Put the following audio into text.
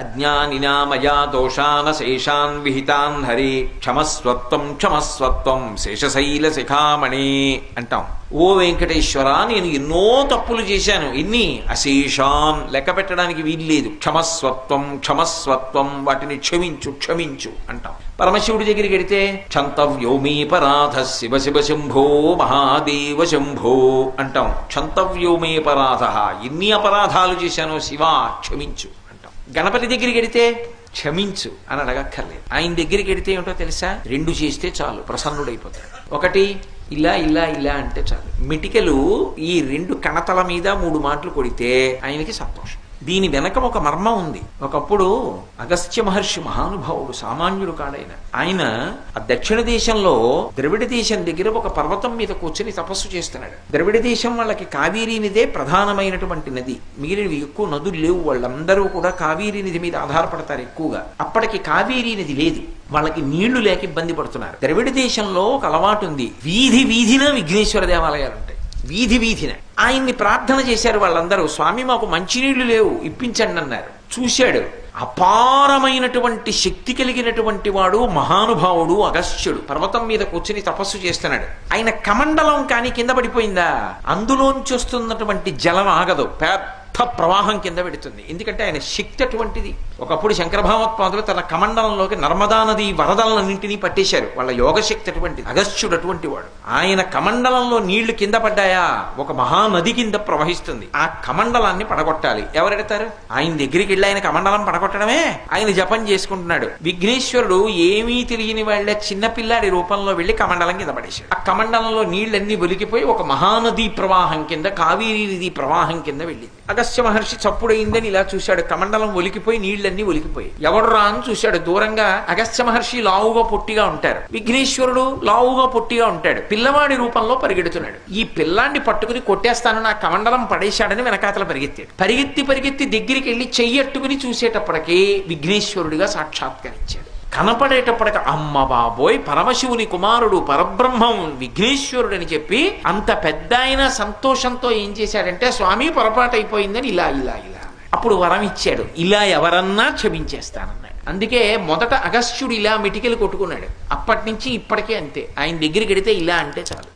అజ్ఞానినా మయా దోషాన శేషాన్ విహితాన్ హరి క్షమస్వత్వం క్షమస్వత్వం శేషశైల శిఖామణి అంటాం. ఓ వెంకటేశ్వర నేను ఎన్నో తప్పులు చేశాను ఎన్ని? అశేషాన్ లెక్క పెట్టడానికి వీల్లేదు. క్షమస్వత్వం క్షమస్వత్వం వాటిని క్షమించు క్షమించు అంటాం. పరమశివుడి దగ్గరికి వెడితే క్షంతవ్యోమీ పరాధ శివ శివ శంభో మహాదేవ శంభో అంటాం. క్షంతవ్యోమే పరాధ ఎన్ని అపరాధాలు చేశానో శివ క్షమించు. గణపతి దగ్గరికి వెడితే క్షమించు అని అడగక్కర్లేదు. ఆయన దగ్గరికి వెడితే ఏమిటో తెలుసా? రెండు చేస్తే చాలు ప్రసన్నుడైపోతాడు. ఒకటి ఇలా ఇలా ఇలా అంటే చాలు. మిటికలు ఈ రెండు కణతల మీద మూడు మాటలు కొడితే ఆయనకి సంతోషం. దీని వెనక ఒక మర్మం ఉంది. ఒకప్పుడు అగస్త్య మహర్షి మహానుభావుడు సామాన్యుడు కాడైన ఆయన ఆ దక్షిణ దేశంలో ద్రవిడ దేశం దగ్గర ఒక పర్వతం మీద కూర్చొని తపస్సు చేస్తున్నాడు. ద్రవిడ దేశం వాళ్ళకి కావేరీ ప్రధానమైనటువంటి నది. మిగిలినవి ఎక్కువ నదులు లేవు. వాళ్ళందరూ కూడా కావేరీ నది మీద ఆధారపడతారు ఎక్కువగా. అప్పటికి కావేరీ నది లేదు. వాళ్ళకి నీళ్ళు లేక ఇబ్బంది పడుతున్నారు. ద్రవిడ దేశంలో ఒక అలవాటు ఉంది. వీధి వీధిన విఘ్నేశ్వర దేవాలయాలు వీధి వీధిన. ఆయన్ని ప్రార్థన చేశారు వాళ్ళందరూ స్వామి మాకు మంచినీళ్ళు లేవు ఇప్పించండి అన్నారు. చూశాడు అపారమైనటువంటి శక్తి కలిగినటువంటి వాడు మహానుభావుడు అగస్త్యుడు. పర్వతం మీద కూర్చుని తపస్సు చేస్తున్నాడు. ఆయన కమండలం కానీ కింద పడిపోయిందా? అందులోంచి వస్తున్నటువంటి జలం ఆగదు. పెద్ద ప్రవాహం కింద పెడుతుంది ఎందుకంటే ఆయన శక్తి అటువంటిది. ఒకప్పుడు శంకరభావత్పాదులు తన కమండలంలోకి నర్మదా నది వరదలన్నింటినీ పట్టేశారు. వాళ్ళ యోగ శక్తి అటువంటిది అగస్త్యుడు అటువంటి వాడు ఆయన కమండలంలో నీళ్ళు కింద పడ్డాయా? ఒక మహానది కింద ప్రవహిస్తుంది. ఆ కమండలాన్ని పడగొట్టాలి. ఎవరెడతారు? ఆయన దగ్గరికి వెళ్ళి ఆయన కమండలం పడగొట్టడమే. ఆయన జపం చేసుకుంటున్నాడు. విఘ్నేశ్వరుడు ఏమీ తెలియని వాళ్ళ చిన్నపిల్లాడి రూపంలో వెళ్ళి కమండలం కింద పడేశాడు. ఆ కమండలంలో నీళ్ళన్నీ ఒలికిపోయి ఒక మహానది ప్రవాహం కింద కావేరీ నది ప్రవాహం కింద వెళ్ళింది. అగస్త్య మహర్షి చప్పుడైందని ఇలా చూశాడు. కమండలం ఒలికిపోయి నీళ్ళన్నీ ఒలికిపోయి ఎవడు రా అని చూశాడు. దూరంగా అగస్త్య మహర్షి లావుగా పొట్టిగా ఉంటారు. విఘ్నేశ్వరుడు లావుగా పొట్టిగా ఉంటాడు. పిల్లవాడి రూపంలో పరిగెడుతున్నాడు. ఈ పిల్లాన్ని పట్టుకుని కొట్టేస్తాను నా కమండలం పడేశాడని వెనకాతల పరిగెత్తాడు. పరిగెత్తి పరిగెత్తి దగ్గరికి వెళ్ళి చెయ్యట్టుకుని చూసేటప్పటికే విఘ్నేశ్వరుడిగా సాక్షాత్కరించాడు. కనపడేటప్పటికి అమ్మ బాబోయ్ పరమశివుని కుమారుడు పరబ్రహ్మం విఘ్నేశ్వరుడు అని చెప్పి అంత పెద్ద ఆయన సంతోషంతో ఏం చేశాడంటే స్వామి పొరపాటు అయిపోయిందని ఇలా ఇలా ఇలా. అప్పుడు వరం ఇచ్చాడు. ఇలా ఎవరన్నా క్షమించేస్తానన్నాడు. అందుకే మొదట అగస్త్యుడు ఇలా మిటికెలు కొట్టుకున్నాడు. అప్పటి నుంచి ఇప్పటికే అంతే. ఆయన దగ్గరికి వెడితే ఇలా అంటే చాలు.